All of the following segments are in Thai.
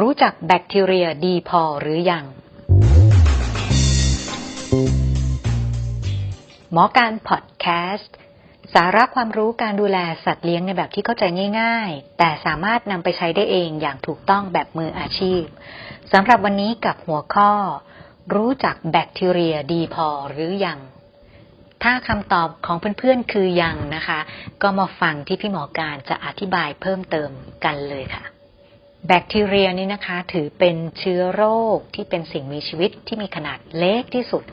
รู้จักแบคทีเรียดีพอหรือยัง หมอการพอดแคสต์ สาระความรู้การดูแลสัตว์เลี้ยงในแบบที่เข้าใจง่าย ๆ แต่สามารถนำไปใช้ได้เองอย่างถูกต้องแบบมืออาชีพสำหรับวันนี้กับหัวข้อ รู้จักแบคทีเรียดีพอหรือยังถ้าคำตอบของเพื่อนๆคือยังนะคะ ก็มาฟังที่พี่หมอการจะอธิบายเพิ่มเติมกันเลยค่ะ แบคทีเรียนี่นะคะ ถือเป็นเชื้อโรคที่เป็นสิ่งมีชีวิตที่มีขนาดเล็กที่สุด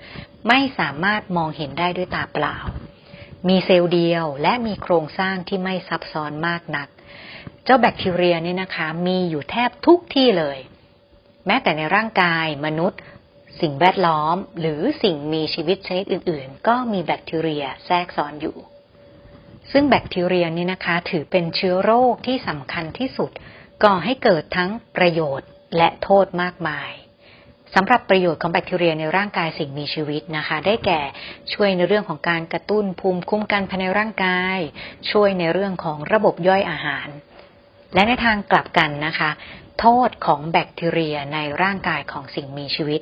ไม่สามารถมองเห็นได้ด้วยตาเปล่า มีเซลล์เดียวและมีโครงสร้างที่ไม่ซับซ้อนมากนัก เจ้าแบคทีเรียนี่นะคะ มีอยู่แทบทุกที่เลย แม้แต่ในร่างกายมนุษย์ สิ่งแวดล้อม หรือสิ่งมีชีวิตชนิดอื่น ๆ ก็มีแบคทีเรียแทรกซ้อนอยู่ ซึ่งแบคทีเรียนี่นะคะ ถือเป็นเชื้อโรคที่สำคัญที่สุด ก่อให้เกิดทั้งประโยชน์และโทษมากมายสำหรับประโยชน์ของแบคทีเรียในร่างกายสิ่งมีชีวิตนะคะ ได้แก่ช่วยในเรื่องของการกระตุ้นภูมิคุ้มกันภายในร่างกาย ช่วยในเรื่องของระบบย่อยอาหาร และในทางกลับกันนะคะ โทษของแบคทีเรียในร่างกายของสิ่งมีชีวิต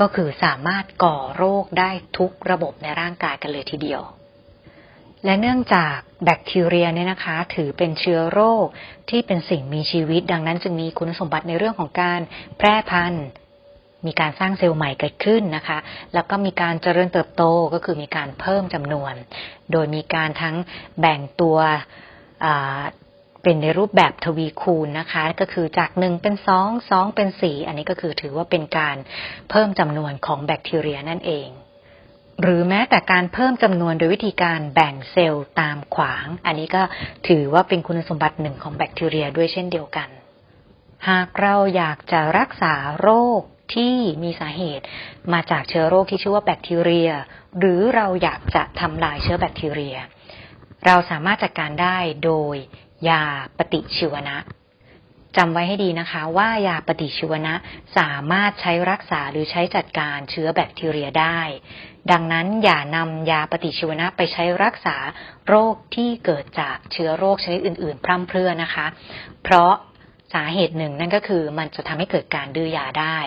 ก็คือสามารถก่อโรคได้ทุกระบบในร่างกายกันเลยทีเดียว และเนื่องจากแบคทีเรียเนี่ยนะคะ ถือเป็นเชื้อโรคที่เป็นสิ่งมีชีวิต ดังนั้นจึงมีคุณสมบัติในเรื่องของการแพร่พันธุ์มีการสร้างเซลล์ใหม่เกิดขึ้นนะคะ แล้วก็มีการเจริญเติบโตก็คือมีการเพิ่มจำนวน โดยมีการทั้งแบ่งตัวเป็นในรูปแบบทวีคูณนะคะ ก็คือจากหนึ่งเป็นสองสองเป็นสี่อันนี้ก็คือถือว่าเป็นการเพิ่มจำนวนของแบคทีเรียนั่นเอง หรือแม้แต่การเพิ่มจำนวนโดยวิธีการแบ่งเซลล์ตามขวาง อันนี้ก็ถือว่าเป็นคุณสมบัติหนึ่งของแบคทีเรียด้วยเช่นเดียวกัน หากเราอยากจะรักษาโรคที่มีสาเหตุมาจากเชื้อโรคที่ชื่อว่าแบคทีเรีย หรือเราอยากจะทำลายเชื้อแบคทีเรีย เราสามารถจัดการได้โดยยาปฏิชีวนะ จำไว้ให้ดีนะคะ ว่ายาปฏิชีวนะสามารถใช้รักษาหรือใช้จัดการเชื้อแบคทีเรียได้ ดังนั้นอย่านำยาปฏิชีวนะไปใช้รักษาโรคที่เกิดจากเชื้อโรคชนิดอื่น ๆ พร่ำเพรื่อนะคะ เพราะ สาเหตุหนึ่งนั่นก็คือมันจะทำให้เกิดการดื้อยาได้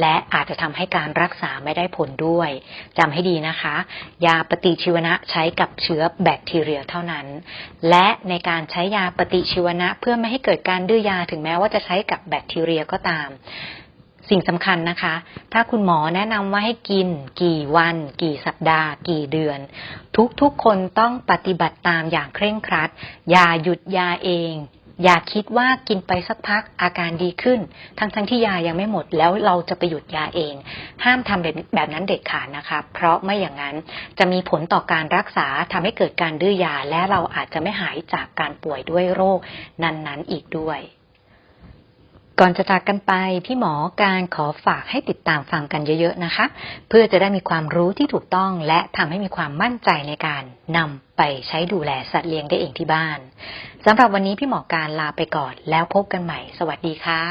และอาจจะทำให้การรักษาไม่ได้ผลด้วยจำให้ดีนะคะ ยาปฏิชีวนะใช้กับเชื้อแบคทีเรียเท่านั้น และในการใช้ยาปฏิชีวนะ เพื่อไม่ให้เกิดการดื้อยาถึงแม้ว่าจะใช้กับแบคทีเรียก็ตาม สิ่งสำคัญนะคะ ถ้าคุณหมอแนะนำว่าให้กิน กี่วัน กี่สัปดาห์ กี่เดือน ทุกๆคนต้องปฏิบัติตามอย่างเคร่งครัด อย่าหยุดยาเอง อย่าคิดว่ากินไปสักพักอาการดีขึ้น ทั้งทั้งที่ยายังไม่หมดแล้วเราจะไปหยุดยาเอง ห้ามทำแบบแบบนั้นเด็ดขาดนะคะ เพราะไม่อย่างนั้นจะมีผลต่อการรักษาทำให้เกิดการดื้อยา และเราอาจจะไม่หายจากการป่วยด้วยโรคนั้นๆอีกด้วย ก่อนจะจากกันไปพี่หมอการขอฝากให้ติดตามฟังกันเยอะๆนะคะ เพื่อจะได้มีความรู้ที่ถูกต้องและทำให้มีความมั่นใจในการนำไปใช้ดูแลสัตว์เลี้ยงได้เองที่บ้านสำหรับวันนี้พี่หมอการลาไปก่อนแล้วพบกันใหม่ สวัสดีค่ะ